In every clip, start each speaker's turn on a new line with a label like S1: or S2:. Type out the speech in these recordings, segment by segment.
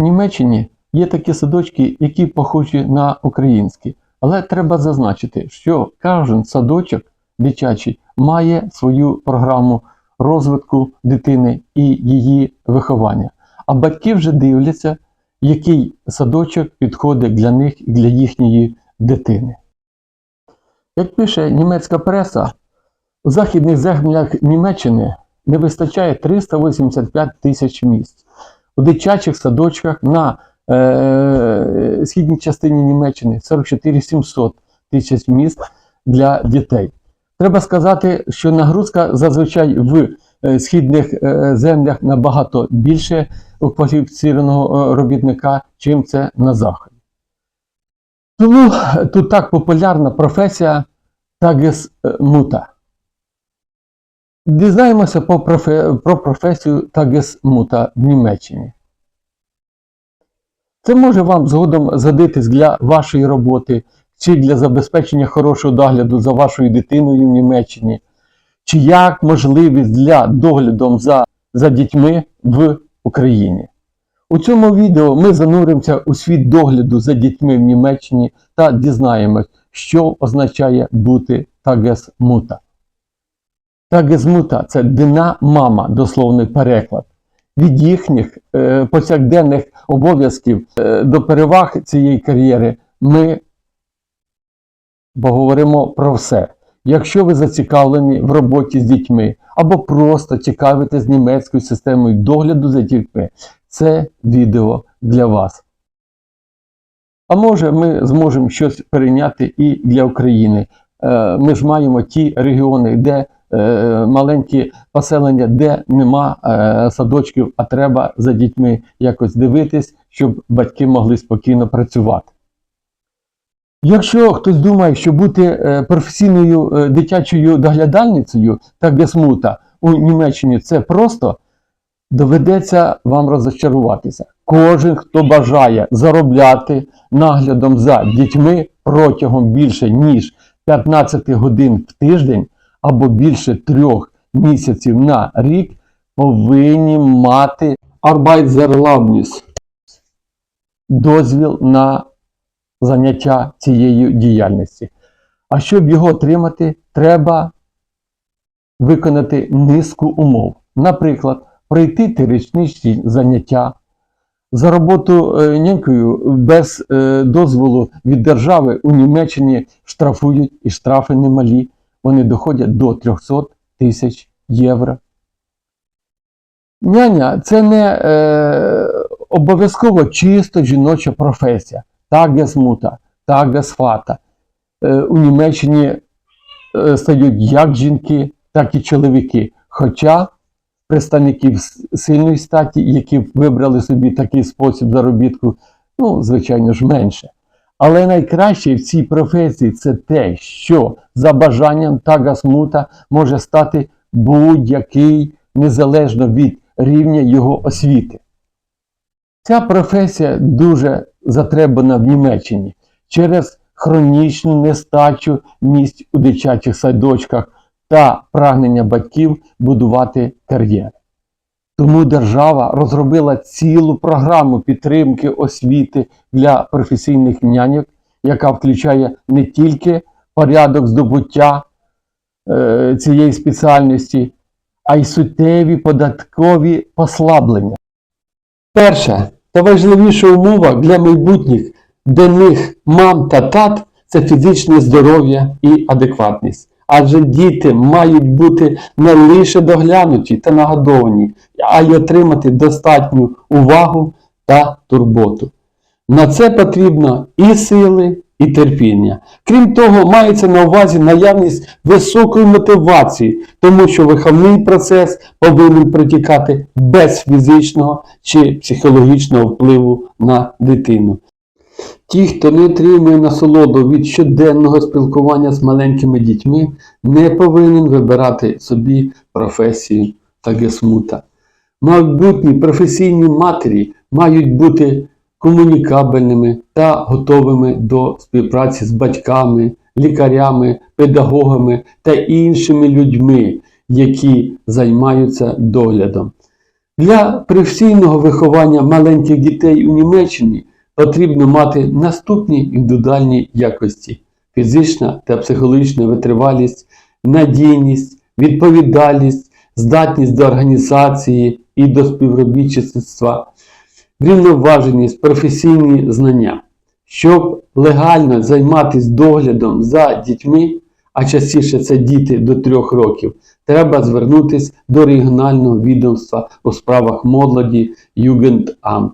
S1: Німеччині є такі садочки, які похожі на українські, але треба зазначити, що кожен садочок дитячий має свою програму розвитку дитини і її виховання. А батьки вже дивляться, який садочок підходить для них і для їхньої дитини. Як пише німецька преса, у західних землях Німеччини не вистачає 385 тисяч місць. У дитячих садочках на е, східній частині Німеччини 44 700 тисяч місць для дітей. Треба сказати, що нагрузка зазвичай в е, східних е, землях набагато більше кваліфіційного е, робітника, чим це на заході. Тому тут так популярна професія тагес-мута. Дізнаємося по профе- про професію тагес-мута в Німеччині. Це може вам згодом згодитись для вашої роботи, чи для забезпечення хорошого догляду за вашою дитиною в Німеччині, чи як можливість для догляду за, за дітьми в Україні. У цьому відео ми зануримося у світ догляду за дітьми в Німеччині та дізнаємось, що означає бути тагес-мута. Тагезмута це дина мама, дословний переклад. Від їхніх е, повсякденних обов'язків е, до переваг цієї кар'єри ми поговоримо про все. Якщо ви зацікавлені в роботі з дітьми або просто цікавитесь німецькою системою догляду за дітьми, це відео для вас. А може ми зможемо щось перейняти і для України. Е, Ми ж маємо ті регіони, де е, маленькі поселення, де нема е, садочків, а треба за дітьми якось дивитись, щоб батьки могли спокійно працювати. Якщо хтось думає, що бути професійною дитячою доглядальницею та гесмута у Німеччині це просто, доведеться вам розчаруватися. Кожен, хто бажає заробляти наглядом за дітьми протягом більше ніж 15 годин в тиждень або більше трьох місяців на рік, повинні мати Arbeitserlaubnis – дозвіл на заняття цією діяльності. А щоб його отримати, треба виконати низку умов. Наприклад, пройти теоретичні заняття, за роботу е, нянькою без е, дозволу від держави у Німеччині штрафують і штрафи немалі. Вони доходять до 300 тисяч євро. Няня це не е, обов'язково чисто жіноча професія. Тагесмута, тагесфата. Е, у Німеччині е, стають як жінки, так і чоловіки. Хоча представників сильної статі, які вибрали собі такий спосіб заробітку, ну, звичайно ж, менше. Але найкраще в цій професії це те, що за бажанням тагасмута може стати будь-який незалежно від рівня його освіти. Ця професія дуже затребана в Німеччині через хронічну нестачу місць у дитячих садочках та прагнення батьків будувати кар'єри. Тому держава розробила цілу програму підтримки освіти для професійних няньок, яка включає не тільки порядок здобуття е, цієї спеціальності, а й суттєві податкові послаблення. Перша та важливіша умова для майбутніх денних мам та тат це фізичне здоров'я і адекватність. Адже діти мають бути не лише доглянуті та нагодовані, а й отримати достатню увагу та турботу. На це потрібно і сили, і терпіння. Крім того, мається на увазі наявність високої мотивації, тому що виховний процес повинен протікати без фізичного чи психологічного впливу на дитину. Ті, хто не отримує насолоду від щоденного спілкування з маленькими дітьми, не повинен вибирати собі професію тагесмута. Майбутні професійні матері мають бути комунікабельними та готовими до співпраці з батьками, лікарями, педагогами та іншими людьми, які займаються доглядом. Для професійного виховання маленьких дітей у Німеччині потрібно мати наступні індивідуальні якості: фізична та психологічна витривалість, надійність, відповідальність, здатність до організації і до співробітництва, врівноваженість, професійні знання. Щоб легально займатися доглядом за дітьми, а частіше це діти до 3 років, треба звернутися до регіонального відомства у справах молоді Jugendamt.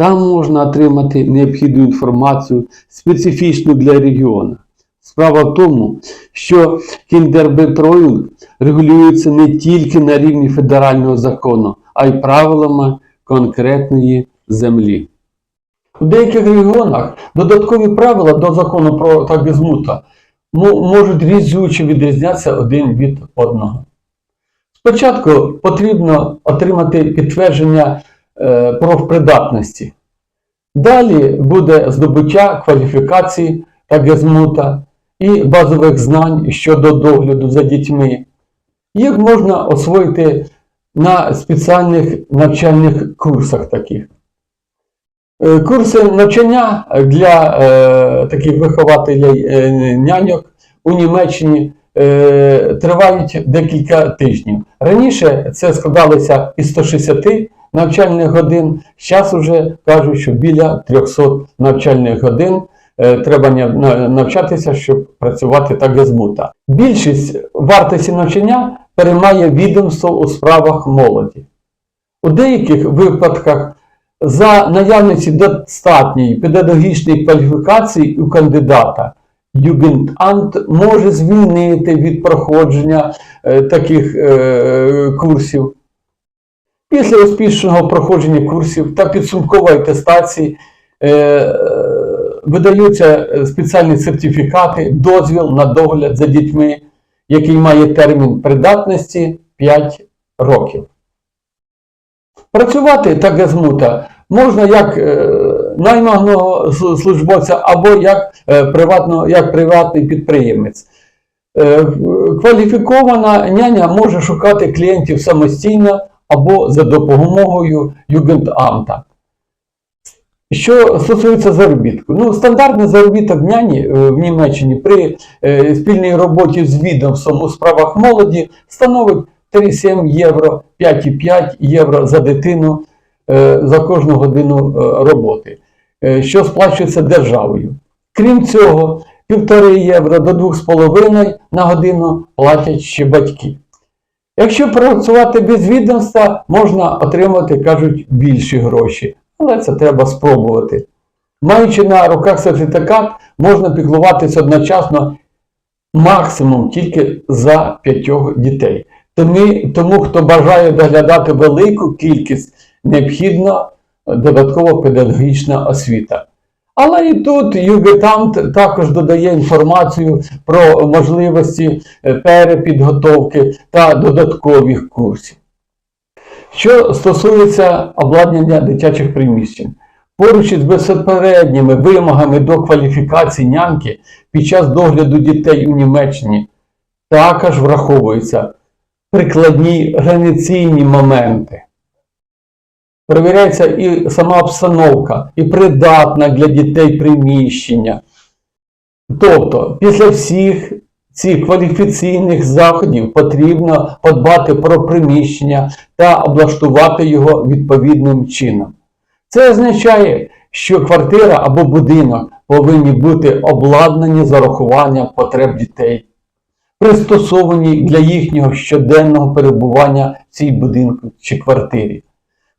S1: Там можна отримати необхідну інформацію специфічну для регіону. Справа в тому, що кіндербетроїнг регулюється не тільки на рівні федерального закону, а й правилами конкретної землі. У деяких регіонах додаткові правила до закону про тагізмута можуть різюче відрізнятися один від одного. Спочатку потрібно отримати підтвердження профпридатності. Далі буде здобуття кваліфікації тагізмута і базових знань щодо догляду за дітьми. Їх можна освоїти на спеціальних навчальних курсах таких. Е, Курси навчання для е, таких вихователів е, няньок у Німеччині е, тривають декілька тижнів. Раніше це складалося із 160 навчальних годин, зараз вже кажуть, що біля 300 навчальних годин е, треба навчатися, щоб працювати так без. Більшість вартості навчання переймає відомство у справах молоді. У деяких випадках за наявності достатньої педагогічної кваліфікації у кандидата Югендамт може звільнити від проходження е, таких е, курсів. Після успішного проходження курсів та підсумкової атестації е, видаються спеціальні сертифікати, дозвіл на догляд за дітьми, який має термін придатності 5 років. Працювати так газмута можна як найманого службовця або як, е, приватно, як приватний підприємець. Е, Кваліфікована няня може шукати клієнтів самостійно або за допомогою Югендамта. Що стосується заробітку, ну, стандартний заробіток няні е, в Німеччині при спільній роботі з відомством у справах молоді становить 3,7 євро, 5,5 євро за дитину за кожну годину е, роботи, е, що сплачується державою. Крім цього, 1,5 євро до 2,5 на годину платять ще батьки. Якщо працювати без відомства, можна отримати, кажуть, більші гроші, але це треба спробувати. Маючи на руках сертифікат, можна піклуватися одночасно максимум тільки за п'ятьох дітей. Тому, тому хто бажає доглядати велику кількість, необхідна додаткова педагогічна освіта. Але і тут Югетамт також додає інформацію про можливості е, перепідготовки та додаткових курсів. Що стосується обладнання дитячих приміщень, поруч із безпосередніми вимогами до кваліфікації няньки під час догляду дітей у Німеччині також враховуються прикладні організаційні моменти. Перевіряється і сама обстановка, і придатна для дітей приміщення. Тобто, після всіх цих кваліфіційних заходів потрібно подбати про приміщення та облаштувати його відповідним чином. Це означає, що квартира або будинок повинні бути обладнані з урахуванням потреб дітей, пристосовані для їхнього щоденного перебування в цій будинку чи квартирі.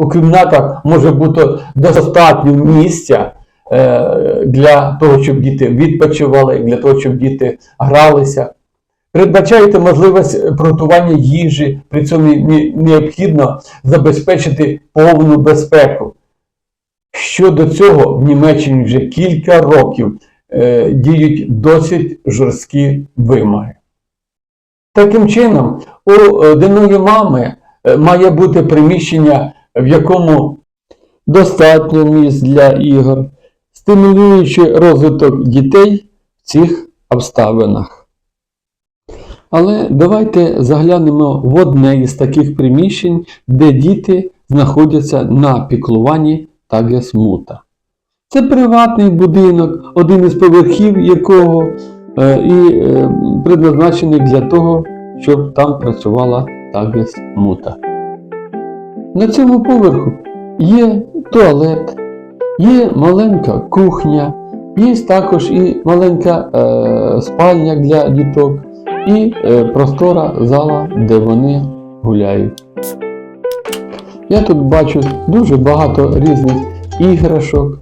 S1: У кімнатах може бути достатньо місця е, для того, щоб діти відпочивали, для того, щоб діти гралися. Передбачаєте можливість приготування їжі, при цьому необхідно забезпечити повну безпеку. Щодо цього в Німеччині вже кілька років е, діють досить жорсткі вимоги. Таким чином, у одиної мами е, має бути приміщення, в якому достатньо місць для ігор, стимулюючи розвиток дітей в цих обставинах. Але давайте заглянемо в одне із таких приміщень, де діти знаходяться на піклуванні Тагесмута. Це приватний будинок, один із поверхів якого е, і е, предназначений для того, щоб там працювала Тагесмута. На цьому поверху є туалет, є маленька кухня, є також і маленька е, спальня для діток, і е, простора зала, де вони гуляють. Я тут бачу дуже багато різних іграшок,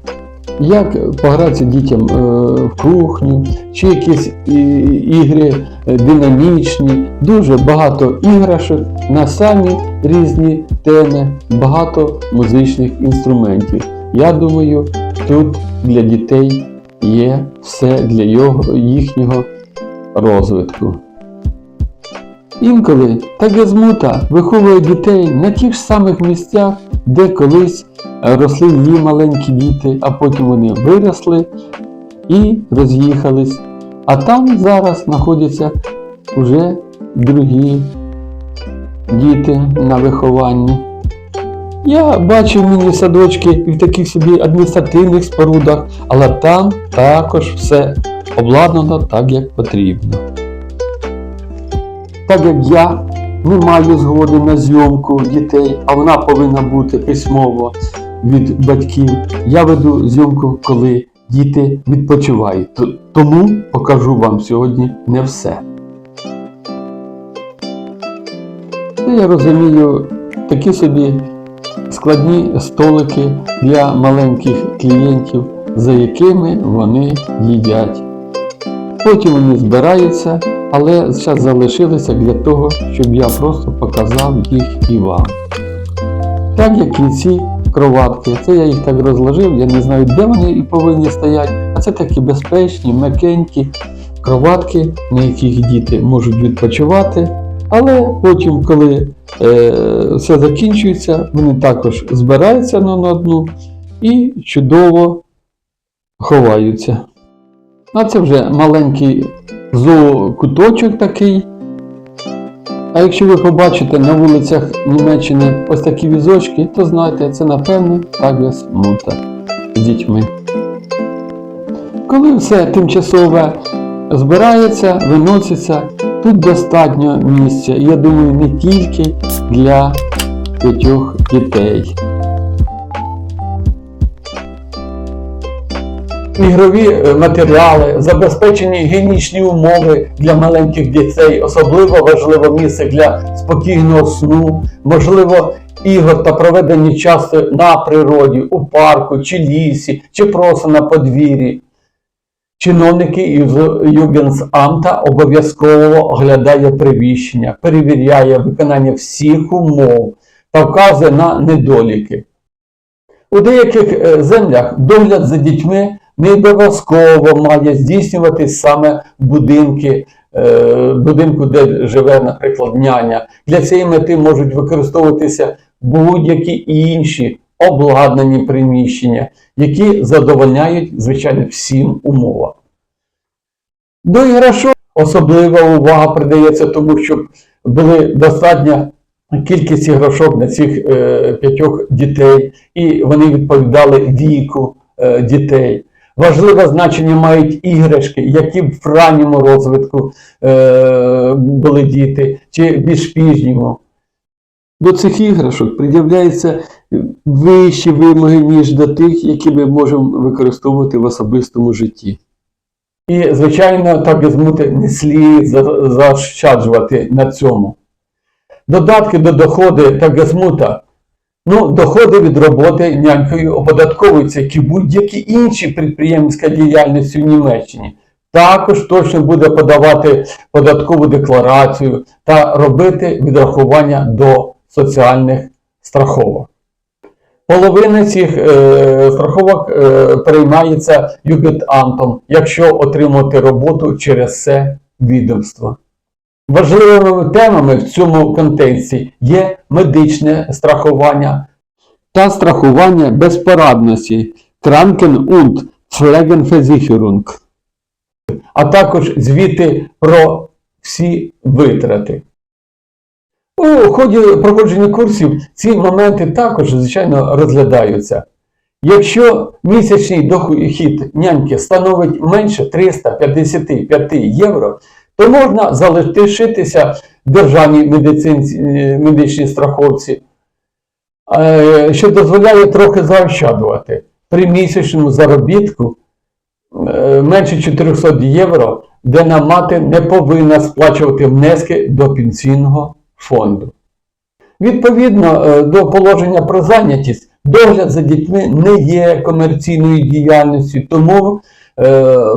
S1: як погратися дітям е, в кухню, чи якісь ігри е, динамічні, дуже багато іграшок на самі різні теми, багато музичних інструментів. Я думаю, тут для дітей є все для їхнього розвитку. Інколи Тагезмута виховує дітей на тих ж самих місцях, де колись росли її маленькі діти, а потім вони виросли і роз'їхались. А там зараз знаходяться вже другі діти на вихованні. Я бачив міні-садочки і в таких собі адміністративних спорудах, але там також все обладнано так, як потрібно. Так як я не маю згоди на зйомку дітей, а вона повинна бути письмово від батьків, я веду зйомку, коли діти відпочивають. Тому покажу вам сьогодні не все. Я розумію такі собі складні столики для маленьких клієнтів, за якими вони їдять. Потім вони збираються, але зараз залишилися для того, щоб я просто показав їх і вам. Так як і ці кроватки, це я їх так розложив, я не знаю, де вони і повинні стояти, а це такі безпечні, м'якенькі кроватки, на яких діти можуть відпочивати. Але потім, коли е, все закінчується, вони також збираються на одну і чудово ховаються. А це вже маленький зоокуточок такий. А якщо ви побачите на вулицях Німеччини ось такі візочки, то знайте, це напевне Тагес Мута з дітьми. Коли все тимчасове збирається, виноситься, тут достатньо місця. Я думаю, не тільки для п'ятьох дітей. Ігрові е, матеріали, забезпечені гігієнічні умови для маленьких дітей, особливо важливо місце для спокійного сну, можливо, ігор та проведені часу на природі, у парку, чи лісі, чи просто на подвір'ї. Чиновники Югенсамта обов'язково оглядає приміщення, перевіряє виконання всіх умов та вказує на недоліки. У деяких е, землях догляд за дітьми не обов'язково має здійснюватись саме будинки, е, будинку, де живе, наприклад, няня. Для цієї мети можуть використовуватися будь-які інші обладнані приміщення, які задовольняють, звичайно, всім умовам. До іграшок особлива увага придається тому, щоб були достатня кількість іграшок на цих е, п'ятьох дітей, і вони відповідали віку е, дітей. Важливе значення мають іграшки, які в ранньому розвитку е, були діти, чи більш пізньому. До цих іграшок пред'являються вищі вимоги, ніж до тих, які ми можемо використовувати в особистому житті. І, звичайно, так і змути не слід за- заощаджувати на цьому. Додатки до доходи та газмута. Ну, доходи від роботи нянькою оподатковуються, як і будь-які інші підприємницька діяльність у Німеччині. Також точно буде подавати податкову декларацію та робити відрахування до соціальних страховок. Половина цих е, страховок е, переймається Югентамтом, якщо отримати роботу через це відомство. Важливими темами в цьому контексті є медичне страхування та страхування безпорадності Kranken- und Pflegenversicherung, а також звіти про всі витрати. У ході проходження курсів ці моменти також, звичайно, розглядаються. Якщо місячний дохід няньки становить менше 355 євро, то можна залишитися державній медицинці- е, медичній страховці, е, що дозволяє трохи заощаджувати. При місячному заробітку е, менше 400 євро, де нам мати не повинна сплачувати внески до пенсійного фонду. Відповідно до положення про зайнятість, догляд за дітьми не є комерційною діяльністю, тому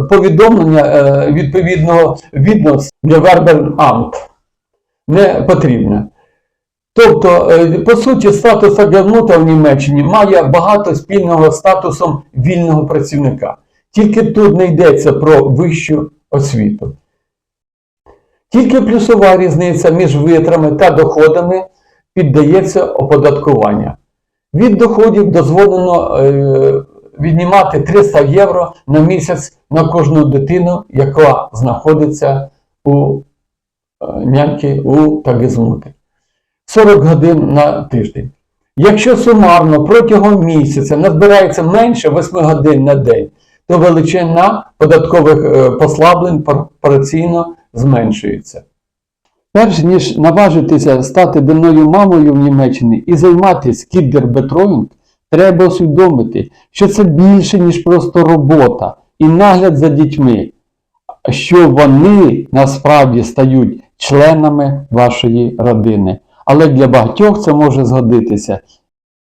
S1: повідомлення е, відповідного відомств для Вербернамт не потрібне. Тобто, е, по суті, статус агенута в Німеччині має багато спільного з статусом вільного працівника. Тільки тут не йдеться про вищу освіту. Тільки плюсова різниця між витрами та доходами піддається оподаткування. Від доходів дозволено е, віднімати 300 євро на місяць на кожну дитину, яка знаходиться у е, няньки у Тагізмуті. 40 годин на тиждень. Якщо сумарно протягом місяця назбирається менше 8 годин на день, то величина податкових е, послаблень пропорційно зменшується. Перш ніж наважитися стати денною мамою в Німеччині і займатися кіддербетроїнг, треба усвідомити, що це більше, ніж просто робота і нагляд за дітьми, що вони насправді стають членами вашої родини. Але для багатьох це може згодитися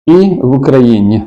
S1: і в Україні.